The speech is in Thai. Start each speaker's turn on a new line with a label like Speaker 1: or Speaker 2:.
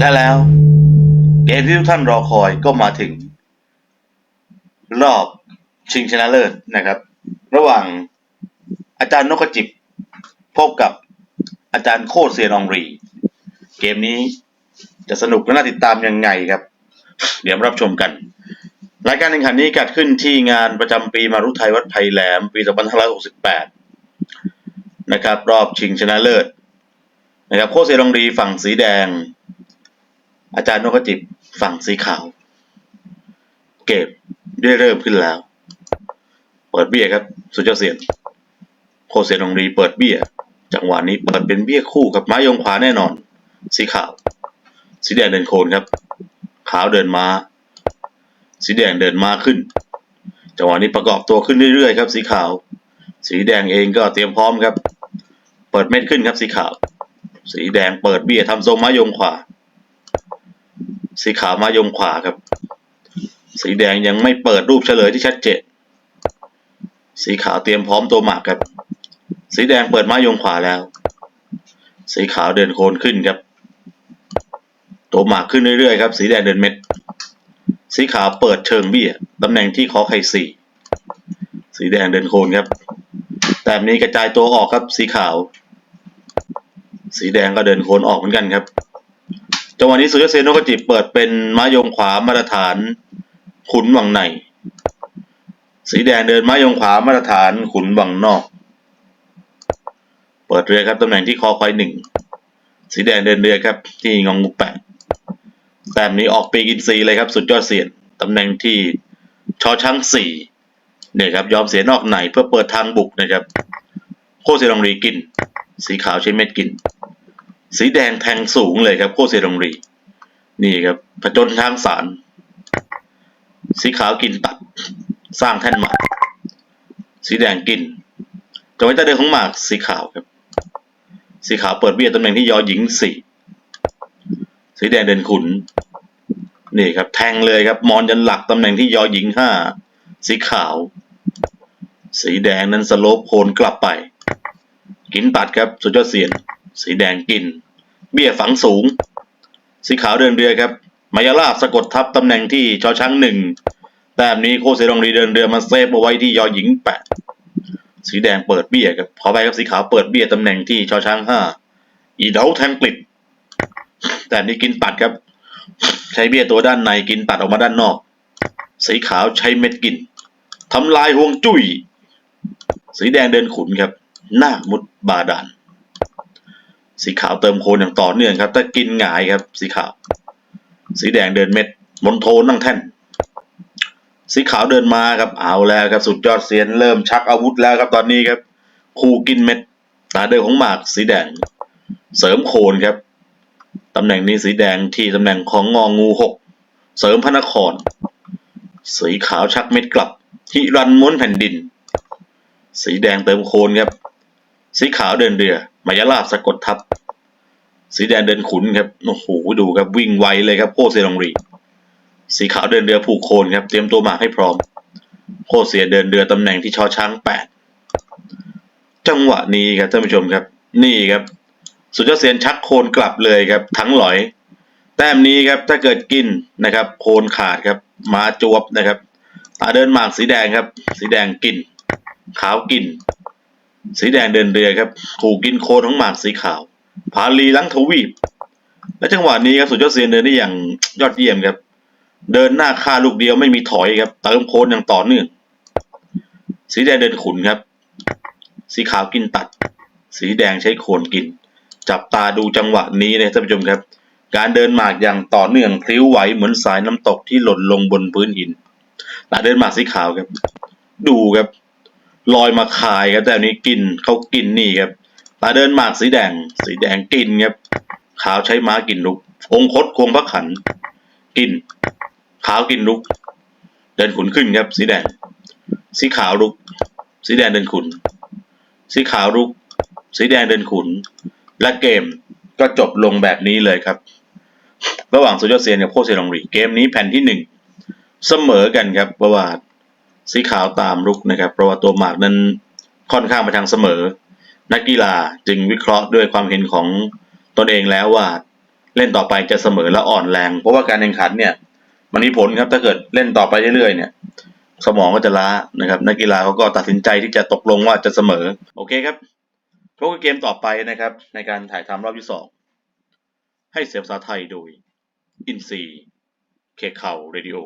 Speaker 1: และแล้ว เกมที่ทุกท่านรอคอยก็มาถึง รอบชิงชนะเลิศนะครับ ระหว่างอาจารย์นกกระจิบ พบกับอาจารย์โคตรเซียนองรี เกมนี้จะสนุกและน่าติดตามยังไงครับ เดี๋ยวรับชมกันรายการแข่งขันนี้จัดขึ้นที่งานประจำปีมารุไทยวัดไผ่แหลม ปี2568 นะครับ รอบชิงชนะเลิศนะครับ โคตรเซียนองรีฝั่งสีแดง อาจารย์นกกระจิบฝั่งสีขาว เกมได้เริ่มขึ้นแล้ว เปิดเบี้ยครับ สุดยอดเสียนโคเซนองรีเปิดเบี้ย จังหวะนี้เปิดเป็นเบี้ยคู่กับไม้ยงขวาแน่นอน สีขาว สีแดงเดินโคนครับ ขาวเดินมา สีแดงเดินมาขึ้น จังหวะนี้ประกอบตัวขึ้นเรื่อยๆครับ สีขาว สีแดงเองก็เตรียมพร้อมครับ เปิดเม็ดขึ้นครับสีขาว สีแดงเปิดเบี้ยทำทรงไม้ยงขวา สีขาวมายงขวาครับ สีแดงยังไม่เปิดรูปเฉลยที่ชัดเจนสีขาวเตรียมพร้อมตัวหมากครับ สีแดงเปิดม้ยงขวาแล้ว สีขาวเดินโคนขึ้นครับ ตัวหมากขึ้นเรื่อยๆครับ สีแดงเดินเม็ด สีขาวเปิดเชิงเบี้ยตำแหน่งที่ขอไข่สี่ สีแดงเดินโคนครับ แต่นี้กระจายตัวออกครับ สีขาว สีแดงก็เดินโคนออกเหมือนกันครับ จังหวะนี้สุยเซนโนกจิเปิดเป็นม้ายงขวามาตรฐานขุนวังใน สีแดงเดินม้ายงขวามาตรฐานขุนวังนอก เปิดเรือครับตำแหน่งที่คอควายหนึ่งสีแดงเดินเรือครับ ที่งองูแปดแต้มนี้ออกปีกอินซีเลยครับ สุดยอดเสียนตำแหน่งที่ชอช้างสี่เนี่ยครับยอมเสียนอกในเพื่อเปิดทางบุกนะครับ โคเซรองรีกิน สีขาวใช้เม็ดกิน สีแดงแทงสูงเลยครับโคเซรองรี นี่ครับผจญทางสาร สีขาวกินตัด สร้างแท่นหมาก สีแดงกินจังหวะตาเดินของหมากสีขาวครับ สีขาวเปิดเบี้ยตำแหน่งที่ยอหญิงสี่สีแดงเดินขุน นี่ครับ แทงเลยครับ มอนยันหลักตำแหน่งที่ยอหญิงห้าสีขาว สีแดงนั้นสโลปโคนกลับไป กินตัดครับสุดยอดเสียน สีแดงกิน เบี้ยฝังสูง สีขาวเดินเรือครับ มายาลาบสะกดทับตำแหน่งที่ชอช้างหนึ่งแต้มนี้โคเซรองรีเดินเรือมาเซฟเอาไว้ที่ยอหญิงแปดสีแดงเปิดเบี้ยครับขอไปครับสีขาวเปิดเบี้ยตำแหน่งที่ชอช้างห้าอีเดาแทงกลิดแต่นี้กินตัดครับ ใช้เบี้ยตัวด้านในกินตัดออกมาด้านนอก สีขาวใช้เม็ดกินทำลายห่วงจุ้ยสีแดงเดินขุนครับหน้ามุดบาดาล สีขาวเติมโคนอย่างต่อเนื่องครับถ้ากินหงายครับ สีขาว สีแดงเดินเม็ดมนโทนนั่งแท่น สีขาวเดินมาครับเอาแล้วครับสุดยอดเซียนเริ่มชักอาวุธแล้วครับตอนนี้ครับ คู่กินเม็ดตาเดินของหมากสีแดง เสริมโคนครับตำแหน่งนี้สีแดงที่ตำแหน่งของงองูหกเสริมพระนคร สีขาวชักเม็ดกลับฮิรันม้วนแผ่นดิน สีแดงเติมโคนครับ สีขาวเดินเรือ มายาลาบสะกดทับ สีแดงเดินขุนครับ โอ้โห ดูครับวิ่งไวเลยครับโคเซรองรี สีขาวเดินเรือผูกโคนครับ เตรียมตัวหมากให้พร้อม โคเสียเดินเรือตำแหน่งที่ชอช้างแปดจังหวะนี้ครับท่านผู้ชมครับ นี่ครับ สุดยอดเซียนชักโคนกลับเลยครับ ทั้งหลอย แต้มนี้ครับถ้าเกิดกินนะครับ โคนขาดครับมาจวบนะครับตาเดินหมากสีแดงครับ สีแดงกิน ขาวกิน สีแดงเดินเรือครับถูกกินโคนของหมากสีขาว พาลีลังทวีป และจังหวะนี้ครับสุดยอดเซียนเดินได้อย่างยอดเยี่ยมครับ เดินหน้าค่าลูกเดียวไม่มีถอยครับเติมโคนอย่างต่อเนื่อง สีแดงเดินขุนครับ สีขาวกินตัด สีแดงใช้โคนกิน จับตาดูจังหวะนี้เลยท่านผู้ชมครับ การเดินหมากอย่างต่อเนื่องพลิ้วไหวเหมือนสายน้ำตกที่หล่นลงบนพื้นหินตาเดินหมากสีขาวครับ ดูครับ ลอยมาคายครับแต่อันนี้กินเขากินนี่ครับตาเดินหมากสีแดง สีแดงกินครับขาวใช้ม้ากินลุก องคตควงพระขัน กิน ขาวกินลุก เดินขุนขึ้นครับ สีแดง สีขาวลุก สีแดงเดินขุน สีขาวลุก สีแดงเดินขุน และเกมก็จบลงแบบนี้เลยครับ ระหว่างสุดยอดเซียนกับโคเซรองรีเกมนี้แผ่นที่หนึ่งเสมอกันครับเพระว่า สีขาวตามรุกนะครับเพราะว่าตัวหมากนั้นค่อนข้างไปทางเสมอ นักกีฬาจึงวิเคราะห์ด้วยความเห็นของตนเองแล้วว่าเล่นต่อไปจะเสมอและอ่อนแรง เพราะว่าการแข่งขันเนี่ยมันมีผลครับถ้าเกิดเล่นต่อไปเรื่อยๆเนี่ยสมองก็จะล้านะครับ นักกีฬาเขาก็ตัดสินใจที่จะตกลงว่าจะเสมอ โอเคครับพบกับเกมต่อไปนะครับ ในการถ่ายทำรอบที่สองให้เสียงภาษาไทยโดยอินซีเคเข่าเรดิโอ